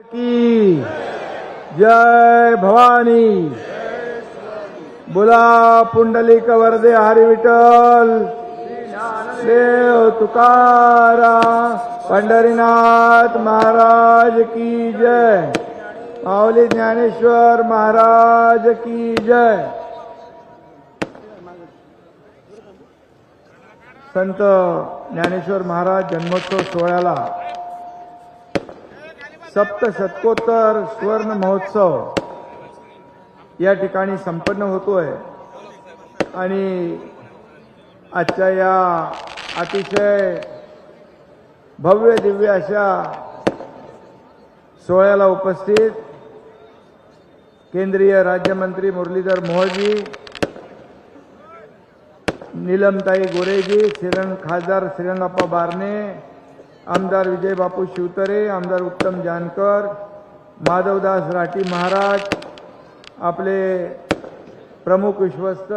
की जय भवानी। बोला पुंडलिक वरदे हरी विठ्ठल। देव तुकारा पंढरीनाथ महाराज की जय। माऊली ज्ञानेश्वर महाराज की जय। संत ज्ञानेश्वर महाराज जन्मोत्सव सोहळ्याला सप्तशतकोत्तर सुवर्ण महोत्सव या ठिकाणी संपन्न होतोय. आणि आजच्या या अतिशय भव्य दिव्य अशा सोहळ्याला उपस्थित केंद्रीय राज्यमंत्री मुरलीधर मोहजी नीलमताई गोरेजी श्रीरंग खासदार श्रीरंगप्पा बारणे आमदार विजय बापू शिवतरे आमदार उत्तम जानकर माधवदास राठी महाराज आपले प्रमुख विश्वस्त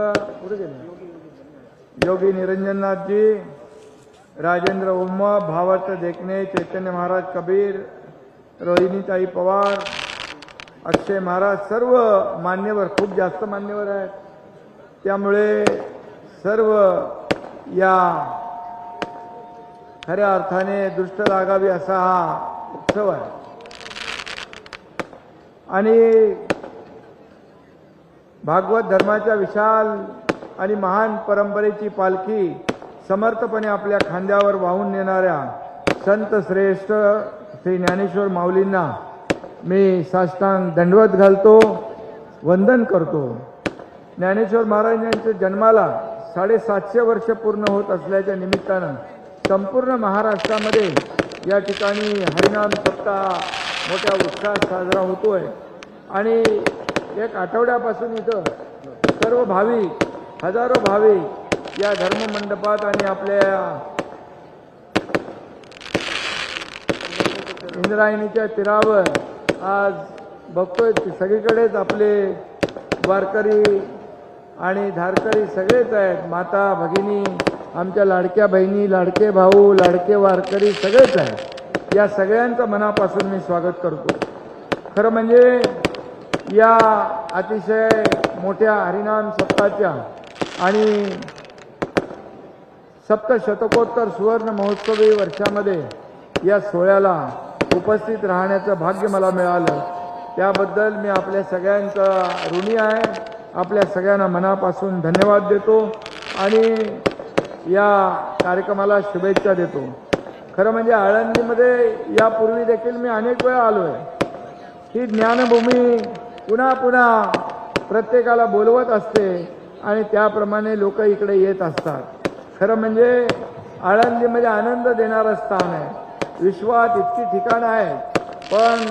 योगी निरंजननाथजी राजेंद्र उम्म भावार्थ देखणे चैतन्य महाराज कबीर रोहिणीताई पवार अक्षय महाराज सर्व मान्यवर खूप जास्त मान्यवर आहेत. त्यामुळे सर्व या खऱ्या अर्थाने दृष्ट लागावी असा हा उत्सव आहे. आणि भागवत धर्माच्या विशाल आणि महान परंपरेची पालखी समर्थपणे आपल्या खांद्यावर वाहून नेणाऱ्या संत श्रेष्ठ श्री ज्ञानेश्वर माऊलींना मी साष्टांग दंडवत घालतो वंदन करतो. ज्ञानेश्वर महाराजांच्या जन्माला साडेसातशे वर्ष पूर्ण होत असल्याच्या निमित्तानं संपूर्ण महाराष्ट्रामध्ये या ठिकाणी हरिनाम सप्ताह मोठ्या उत्साहात साजरा होतोय. आणि एक आठवड्यापासून इथं सर्व भाविक हजारो भाविक या धर्ममंडपात आणि आपल्या इंद्रायणीच्या तीरावर आज बघतोय सगळीकडेच आपले वारकरी आणि धारकरी सगळेच आहेत माता भगिनी आमच्या लाडक्या बहिणी लाडके भाऊ लाडके वारकरी सगळेच आहेत या सगळ्यांचं मनापासून मी स्वागत करतो. खरं म्हणजे या अतिशय मोठ्या हरिनाम सप्ताच्या आणि सप्तशतकोत्तर सुवर्ण महोत्सवी वर्षामध्ये या सोहळ्याला उपस्थित राहण्याचं भाग्य मला मिळालं. त्याबद्दल मी आपल्या सगळ्यांचा ऋणी आहे. आपल्या सगळ्यांना मनापासून धन्यवाद देतो. आणि या कार्यक्रमाला शुभेच्छा देतो. खरं म्हणजे आळंदीमध्ये यापूर्वी देखील मी अनेक वेळा आलो आहे ही ज्ञानभूमी पुन्हा पुन्हा प्रत्येकाला बोलवत असते आणि त्याप्रमाणे लोक इकडे येत असतात. खरं म्हणजे आळंदीमध्ये आनंद देणारं स्थान आहे. विश्वात इतकी ठिकाणं आहेत पण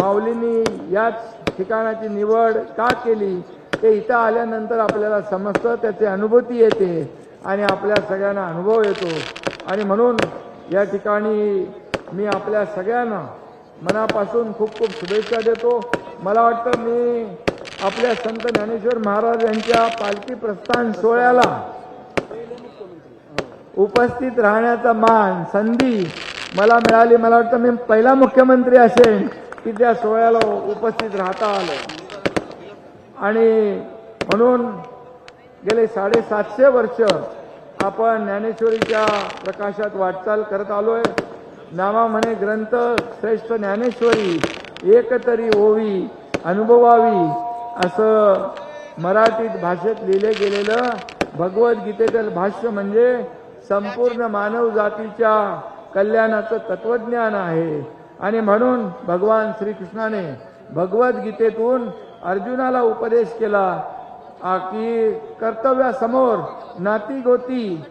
माऊलींनी याच ठिकाणाची निवड का केली? ते इथं आल्यानंतर आपल्याला समजतं त्याची अनुभूती येते. आणि आपल्या सगळ्यांना अनुभव येतो. आणि म्हणून या ठिकाणी मी आपल्या सगळ्यांना मनापासून खूप खूप शुभेच्छा देतो. मला वाटतं मी आपल्या संत ज्ञानेश्वर महाराज यांच्या पालखी प्रस्थान सोहळ्याला उपस्थित राहण्याचा मान संधी मला मिळाली. मला वाटतं मी पहिला मुख्यमंत्री असेल की त्या सोहळ्याला उपस्थित राहता आलं. आणि म्हणून गेले साडेसातशे वर्ष आपण ज्ञानेश्वरीच्या प्रकाशात वाटचाल करत आलोय. नामा म्हणे ग्रंथ श्रेष्ठ ज्ञानेश्वरी एकतरी ओवी अनुभवावी असं मराठीत भाषेत लिहिले गेलेलं भगवद्गीतेतील भाष्य म्हणजे संपूर्ण मानव जातीच्या कल्याणाचं तत्वज्ञान आहे. आणि म्हणून भगवान श्रीकृष्णाने भगवद्गीतेतून अर्जुनाला उपदेश केला की कर्तव्यासमोर नाती गोती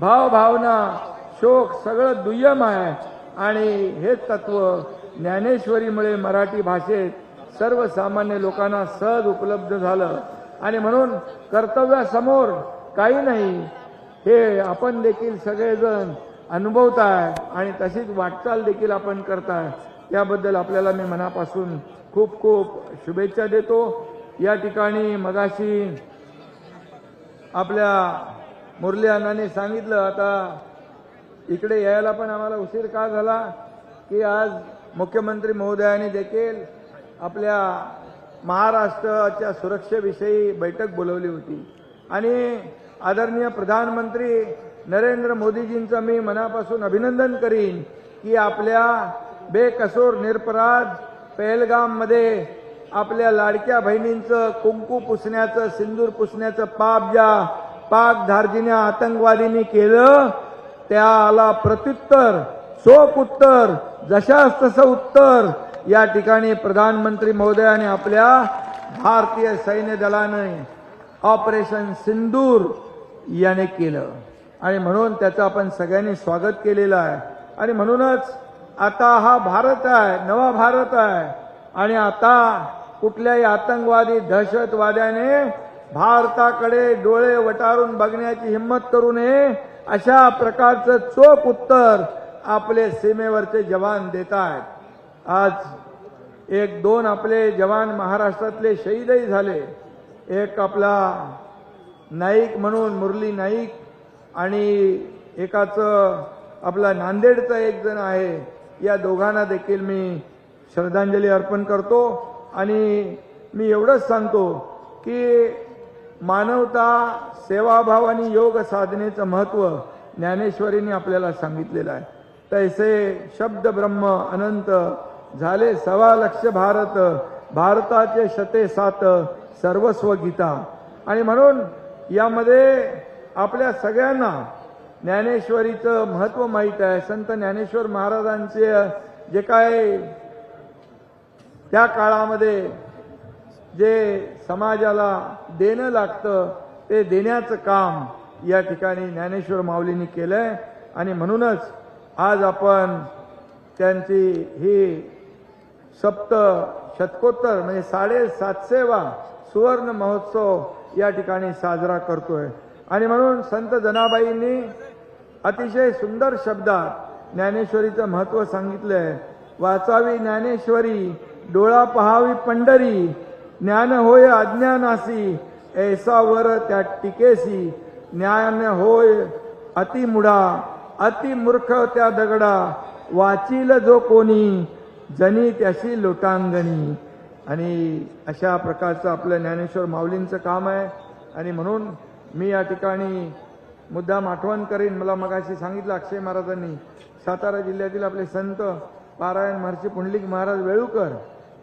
भाव भावना शोक सगळं दुय्यम आहे. आणि हे तत्व ज्ञानेश्वरीमुळे मराठी भाषेत सर्वसामान्य लोकांना सहज उपलब्ध झालं. आणि म्हणून कर्तव्यासमोर काही नाही हे आपण देखील सगळेजण अनुभवताय आणि तशीच वाटचाल देखील आपण करताय. त्याबद्दल आपल्याला मी मनापासून खूप खूप शुभेच्छा देतो. या ठिकाणी मगाशी आपल्या मुरली अण्णांनी सांगितलं आता इकडे यायला पण आम्हाला उशीर का झाला की आज मुख्यमंत्री महोदयांनी देखील आपल्या महाराष्ट्राच्या सुरक्षेविषयी बैठक बोलवली होती. आणि आदरणीय प्रधानमंत्री नरेंद्र मोदीजींचं मी मनापासून अभिनंदन करीन की आपल्या बेकसूर निरपराध पहलगाममध्ये आपल्या लाडक्या बहिणींचं कुंकू पुसण्याचं सिंदूर पुसण्याचं पाप ज्या पाक धार्जिने आतंकवादींनी केलं त्याला प्रत्युत्तर चोख उत्तर जशास तसं उत्तर या ठिकाणी प्रधानमंत्री महोदयाने आपल्या भारतीय सैन्य दलाने ऑपरेशन सिंदूर याने केलं. आणि म्हणून त्याचं आपण सगळ्यांनी स्वागत केलेलं आहे. आणि म्हणूनच आता हा भारत आहे नवा भारत आहे. आणि आता कुठल्याही आतंकवादी दहशतवाद्याने भारताकडे डोळे वटारून बघण्याची हिंमत करू नये अशा प्रकारचं चोख उत्तर आपले सीमेवरचे जवान देत आहेत आज एक दोन आपले जवान महाराष्ट्रातले शहीदही झाले. एक आपला नाईक म्हणून मुरली नाईक आणि एकाचं आपला नांदेडचा एक जण आहे. या दोघांना देखील मी श्रद्धांजली अर्पण करतो. आणि मी एवढंच सांगतो की मानवता सेवाभाव आणि योग साधनेचं महत्त्व ज्ञानेश्वरीने आपल्याला सांगितलेलं आहे. तैसे शब्द ब्रह्म अनंत झाले सवा लक्ष भारत भारताचे शते सात सर्वस्व गीता. आणि म्हणून यामध्ये आपल्या सगळ्यांना ज्ञानेश्वरीचं महत्त्व माहीत आहे. संत ज्ञानेश्वर महाराजांचे जे काय त्या काळामध्ये जे समाजाला देणं लागतं ते देण्याचं काम या ठिकाणी ज्ञानेश्वर माऊलींनी केलंय. आणि म्हणूनच आज आपण त्यांची ही सप्त शतकोत्तर म्हणजे साडेसातशेवा सुवर्ण महोत्सव या ठिकाणी साजरा करतोय. आणि म्हणून संत जनाबाईंनी अतिशय सुंदर शब्दात ज्ञानेश्वरीचं महत्त्व सांगितलंय. वाचावी ज्ञानेश्वरी डोळा पहावी पंढरी ज्ञान होय अज्ञानासी ऐसा वर त्या टिकेसी. ज्ञान होय अतिमुडा अतिमूर्ख त्या दगडा. वाचील जो कोणी जनी त्याशी लोटांगणी. आणि अशा प्रकारचं आपलं ज्ञानेश्वर माऊलींचं काम आहे. आणि म्हणून मी या ठिकाणी मुद्दाम आठवण करीन. मला मगाशी सांगितलं अक्षय महाराजांनी सातारा जिल्ह्यातील आपले संत पारायण महर्षी पुंडलिक महाराज वेळुकर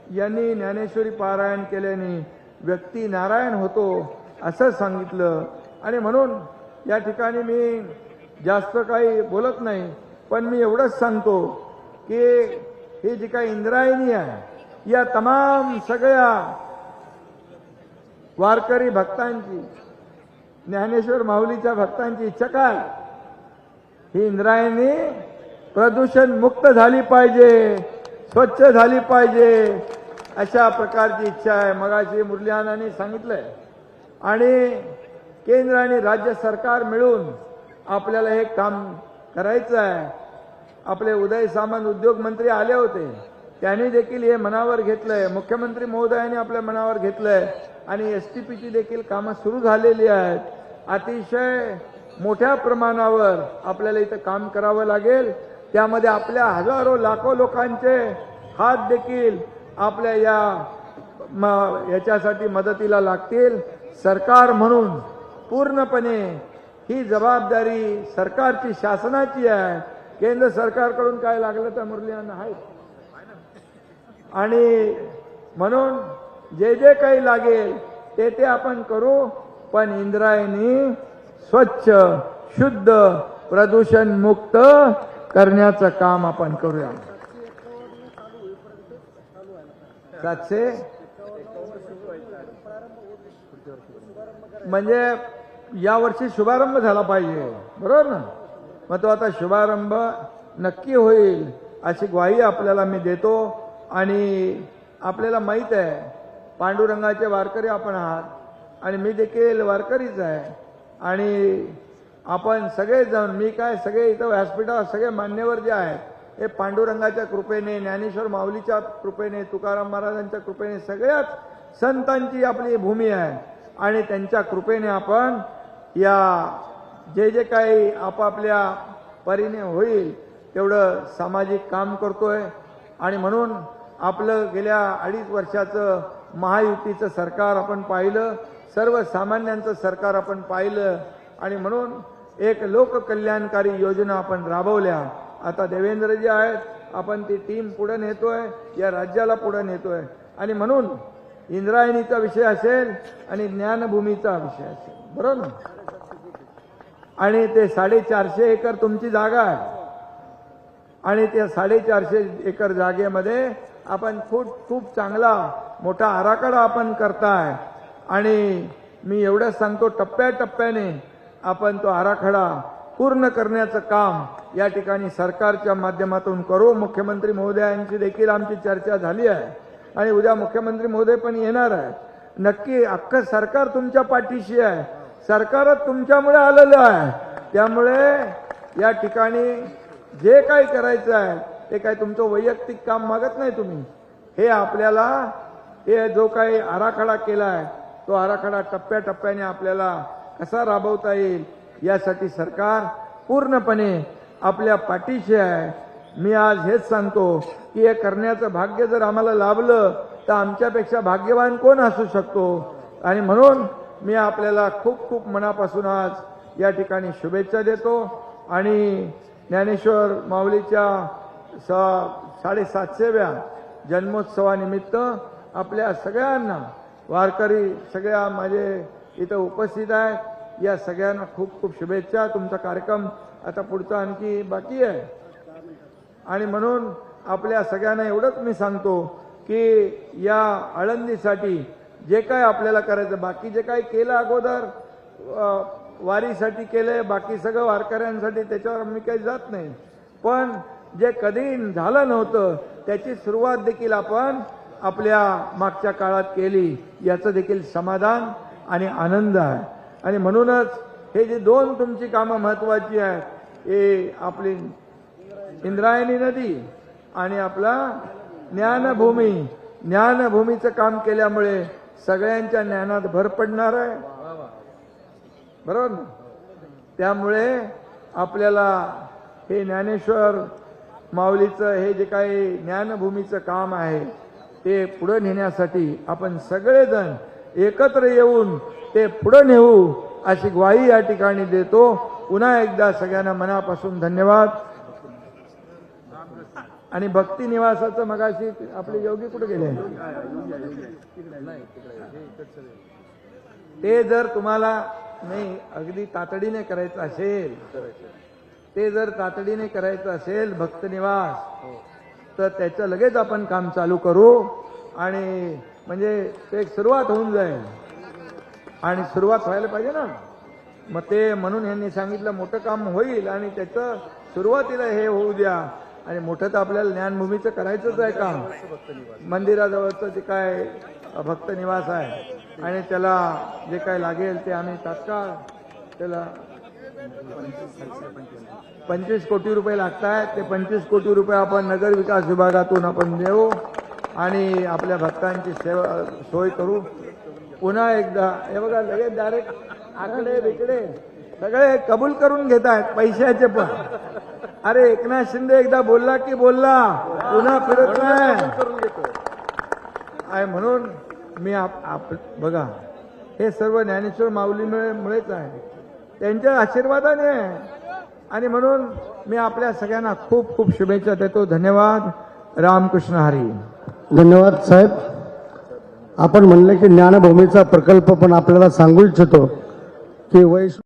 यांनी ज्ञानेश्वरी पारायण केल्याने व्यक्ती नारायण होतो असं सांगितलं. आणि म्हणून या ठिकाणी मी जास्त काही बोलत नाही पण मी एवढंच सांगतो की ही जी काही इंद्रायणी आहे या तमाम सगळ्या वारकरी भक्तांची ज्ञानेश्वर माऊलीच्या भक्तांची इच्छा काय? ही इंद्रायणी प्रदूषण मुक्त झाली पाहिजे. स्वच्छ झाली पाहिजे अशा प्रकारची इच्छा आहे. मगाशी मुरलीहानाने सांगितलंय. आणि केंद्र आणि राज्य सरकार मिळून आपल्याला हे काम करायचं आहे. आपले उदय सामंत उद्योग मंत्री आले होते. त्यांनी देखील हे मनावर घेतलंय. मुख्यमंत्री महोदयाने आपल्या मनावर घेतलंय. आणि एस टी पीची देखील कामं सुरू झालेली आहेत. अतिशय मोठ्या प्रमाणावर आपल्याला इथं काम करावं लागेल. त्यामध्ये आपल्या हजारो लाखो लोकांचे हात देखील आपल्या या म- याच्यासाठी मदतीला लागतील. सरकार म्हणून पूर्णपणे ही जबाबदारी सरकारची शासनाची आहे. केंद्र सरकारकडून काय लागलं तर मुरलीयांना आहे आणि म्हणून जे जे काही लागेल ते ते आपण करू. पण इंद्रायणी स्वच्छ शुद्ध प्रदूषण मुक्त करण्याचं काम आपण करूया. सातशे? म्हणजे यावर्षी शुभारंभ झाला पाहिजे. बरोबर ना? मग तो आता शुभारंभ नक्की होईल अशी ग्वाही आपल्याला मी देतो. आणि आपल्याला माहीत आहे पांडुरंगाचे वारकरी आपण आहात. आणि मी देखील वारकरीच आहे. आणि आपण सगळेजण मी काय सगळे इथं व्यासपीठावर सगळे मान्यवर जे आहेत हे पांडुरंगाच्या कृपेने ज्ञानेश्वर माऊलीच्या कृपेने तुकाराम महाराजांच्या कृपेने सगळ्याच संतांची आपली भूमी आहे. आणि त्यांच्या कृपेने आपण या जे जे काही आपापल्या परीने होईल तेवढं सामाजिक काम करतोय. आणि म्हणून आपलं गेल्या अडीच वर्षाचं महायुतीचं सरकार आपण पाहिलं सर्वसामान्यांचं सरकार आपण पाहिलं आणि म्हणून एक लोककल्याणकारी योजना आपण राबवल्या. आता देवेंद्रजी आहेत आपण ती टीम पुढे नेतोय या राज्याला पुढे नेतोय. आणि म्हणून इंद्रायणीचा विषय असेल आणि ज्ञानभूमीचा विषय असेल. बरोबर? ना आणि ते साडेचारशे एकर तुमची जागा आहे. आणि त्या साडेचारशे एकर जागेमध्ये आपण खूप खूप चांगला मोठा आराखडा आपण करताय. आणि मी एवढंच सांगतो टप्प्याटप्प्याने आपण तो आराखडा पूर्ण करण्याचं काम या ठिकाणी सरकारच्या माध्यमातून करू. मुख्यमंत्री महोदयांची देखील आमची चर्चा झाली आहे आणि उद्या मुख्यमंत्री महोदय पण येणार आहे नक्की अख्खं सरकार तुमच्या पाठीशी आहे. सरकारच तुमच्यामुळे आलेलं आहे. त्यामुळे या ठिकाणी जे काही करायचं आहे ते काय तुमचं वैयक्तिक काम मागत नाही तुम्ही. हे आपल्याला हे जो काही आराखडा केला आहे तो आराखडा टप्प्याटप्प्याने आपल्याला कसा राबवता येईल. यासाठी सरकार पूर्णपणे आपल्या पाठीशी आहे. मी आज हेच सांगतो की हे करण्याचं भाग्य जर आम्हाला लाभलं तर आमच्यापेक्षा भाग्यवान कोण असू शकतो? आणि म्हणून मी आपल्याला खूप खूप मनापासून आज या ठिकाणी शुभेच्छा देतो. आणि ज्ञानेश्वर माऊलीच्या सा साडेसातशेव्या जन्मोत्सवानिमित्त आपल्या सगळ्यांना वारकरी सगळ्या माझे इथं उपस्थित आहेत. या सगळ्यांना खूप खूप शुभेच्छा. तुमचा कार्यक्रम आता पुढचा आणखी बाकी आहे. आणि म्हणून आपल्या सगळ्यांना एवढंच मी सांगतो की या आळंदीसाठी जे काय आपल्याला करायचं बाकी जे काही केलं अगोदर वारीसाठी केलंय बाकी सगळं वारकऱ्यांसाठी त्याच्यावर मी काही जात नाही. पण जे कधी झालं नव्हतं त्याची सुरुवात देखील आपण आपल्या मागच्या काळात केली. याचं देखील समाधान आणि आनंद आहे. आणि म्हणूनच हे जे दोन तुमची कामं महत्वाची आहेत हे आपली इंद्रायणी नदी आणि आपला ज्ञानभूमी. ज्ञानभूमीचं काम केल्यामुळे सगळ्यांच्या ज्ञानात भर पडणार आहे. बरोबर ना? त्यामुळे आपल्याला हे ज्ञानेश्वर माऊलीचं हे जे काही ज्ञानभूमीचं काम आहे ते पुढे नेण्यासाठी आपण सगळेजण एकत्र येऊन ते पुढं नेऊ अशी ग्वाही या ठिकाणी देतो. पुन्हा एकदा सगळ्यांना मनापासून धन्यवाद. आणि भक्ती निवासाचं मगाशी आपले योगी कुठे गेले? ते जर तुम्हाला नाही अगदी तातडीने करायचं असेल ते जर तातडीने करायचं असेल भक्त निवास तर त्याचं लगेच आपण काम चालू करू. आणि म्हणजे ते एक सुरुवात होऊन जाईल. आणि सुरुवात व्हायला पाहिजे ना. मग ते म्हणून यांनी सांगितलं मोठं काम होईल आणि त्याचं सुरुवातीला हे होऊ द्या. आणि मोठं तर आपल्याला ज्ञानभूमीचं करायचंच आहे काम. मंदिराजवळचं जे काय भक्त निवास आहे. आणि त्याला जे काय लागेल ते आम्ही तात्काळ त्याला पंचवीस कोटी रुपये लागत आहेत ते पंचवीस कोटी रुपये आपण नगर विकास विभागातून आपण देऊ आणि आपल्या भक्तांची सेवा सोय करू. पुन्हा एकदा. हे बघा लगेच डायरेक्ट आकडे बिकडे. सगळे कबूल करून घेत आहेत पैशाचे पण. अरे एकनाथ शिंदे एकदा बोलला की बोलला. पुन्हा फिरत नाही. म्हणून मी आप आप- बघा हे सर्व ज्ञानेश्वर माऊलीमुळे मुळेच आहे. त्यांच्या आशीर्वादाने आहे. आणि म्हणून मी आपल्या सगळ्यांना खूप खूप शुभेच्छा देतो. धन्यवाद. रामकृष्ण हरी. धन्यवाद साहेब. आपण म्हणलं की ज्ञानभूमीचा प्रकल्प पण आपल्याला सांगू इच्छितो की वैष्णव